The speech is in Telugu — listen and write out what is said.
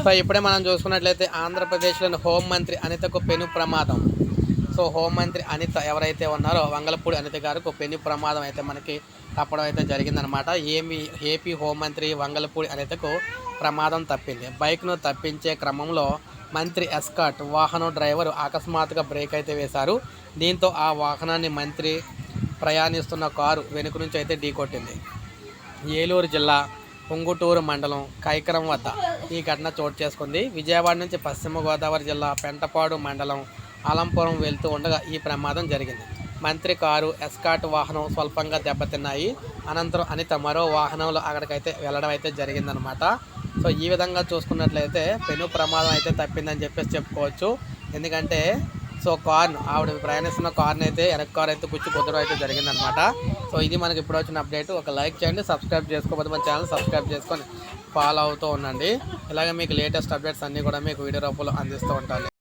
సో ఇప్పుడే మనం చూసుకున్నట్లయితే ఆంధ్రప్రదేశ్లోని హోంమంత్రి అనితకు పెను ప్రమాదం. సో హోంమంత్రి అనిత ఎవరైతే ఉన్నారో వంగలపూడి అనిత గారికి పెను ప్రమాదం అయితే మనకి తప్పడం అయితే జరిగిందనమాట ఏమి ఏపీ హోంమంత్రి వంగలపూడి అనితకు ప్రమాదం తప్పింది. బైక్ను తప్పించే క్రమంలో మంత్రి ఎస్కాట్ వాహనం డ్రైవర్ అకస్మాత్తుగా బ్రేక్ అయితే వేశారు. దీంతో ఆ వాహనాన్ని మంత్రి ప్రయాణిస్తున్న కారు వెనుక నుంచి అయితే ఢీకొట్టింది. ఏలూరు జిల్లా పొంగుటూరు మండలం కైకరం వద్ద ఈ ఘటన చోటు చేసుకుంది. విజయవాడ నుంచి పశ్చిమ గోదావరి జిల్లా పెంటపాడు మండలం అలంపురం వెళ్తూ ఉండగా ఈ ప్రమాదం జరిగింది. మంత్రి కారు ఎస్కాట్ వాహనం స్వల్పంగా దెబ్బతిన్నాయి. అనంతరం అనిత మరో వాహనంలో అక్కడికైతే వెళ్ళడం అయితే జరిగిందనమాట సో ఈ విధంగా చూసుకున్నట్లయితే పెను ప్రమాదం అయితే తప్పిందని చెప్పేసి చెప్పుకోవచ్చు. ఎందుకంటే సో కార్న్ ఆవిడ ప్రయాణిస్తున్న కార్న్ అయితే వెనక కార్ అయితే కూర్చు కుదరం అయితే జరిగిందనమాట. సో ఇది మనకి ఇప్పుడు వచ్చిన అప్డేట్. ఒక లైక్ చేయండి సబ్స్క్రైబ్ చేసుకోకపోతే మన ఛానల్ సబ్స్క్రైబ్ చేసుకొని ఫాలో అవుతూ ఉండండి. ఇలాగే మీకు లేటెస్ట్ అప్డేట్స్ అన్నీ కూడా మీకు వీడియో రూపంలో అందిస్తూ ఉంటాను.